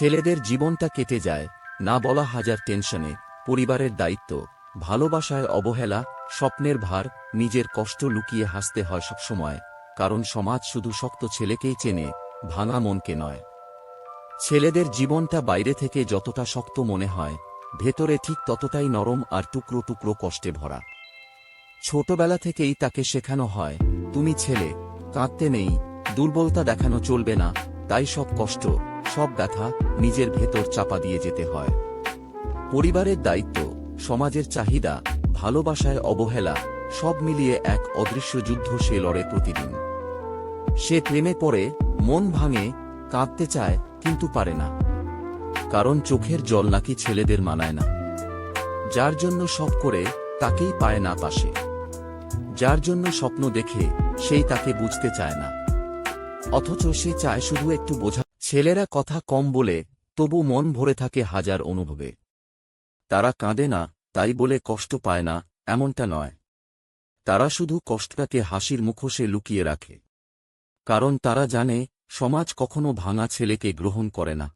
ছেলেদের জীবনটা কেটে যায়, না বলা হাজার টেনশনে, পরিবারের দায়িত্ব, ভালোবাসায় অবহেলা, স্বপ্নের ভার, নিজের কষ্ট লুকিয়ে হাসতে হয় সবসময় কারণ সমাজ শুধু শক্ত ছেলেকেই চেনে, ভাঙা মনকে নয়। ছেলেদের জীবনটা বাইরে থেকে যতটা শক্ত মনে হয়, ভেতরে ঠিক ততটাই নরম আর টুকরো টুকরো কষ্টে ভরা। ছোটবেলা থেকেই তাকে শেখানো হয়, তুমি ছেলে, কাঁদতে নেই, দুর্বলতা দেখানো চলবে না, তাই সব কষ্ট সব ব্যথা নিজের ভেতর চাপা দিয়ে যেতে হয়। পরিবারের দায়িত্ব, সমাজের চাহিদা, ভালোবাসায় অবহেলা, সব মিলিয়ে এক অদৃশ্য যুদ্ধ সে লড়ে প্রতিদিন। সে প্রেমে পড়ে, মন ভাঙে, কাঁদতে চায়, কিন্তু পারে না। কারণ চোখের জল নাকি ছেলেদের মানায় না। যার জন্য সব করে, তাকেই পায় না পাশে। যার জন্য স্বপ্ন দেখে, সেই তাকে বুঝতে চায় না। অথচ সে চায় শুধু একটু বোঝা ছেলেরা কথা কম বলে, তবু মন ভরে থাকে হাজার অনুভবে। তারা কাঁদে না, তাই বলে কষ্ট পায় না, এমনটা নয়। তারা শুধু কষ্টটাকে হাসির মুখোশে লুকিয়ে রাখে। কারণ তারা জানে, সমাজ কখনো ভাঙা ছেলেকে গ্রহণ করে না।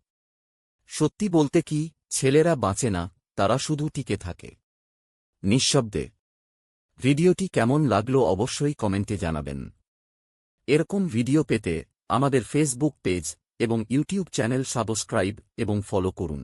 সত্যি বলতে কি, ছেলেরা বাঁচে না, তারা শুধু টিকে থাকে। নিঃশব্দে। ভিডিওটি কেমন লাগল অবশ্যই কমেন্টে জানাবেন। এরকম ভিডিও পেতে আমাদের ফেসবুক পেজ এবং ইউটিউব চ্যানেল সাবস্ক্রাইব এবং ফলো করুন।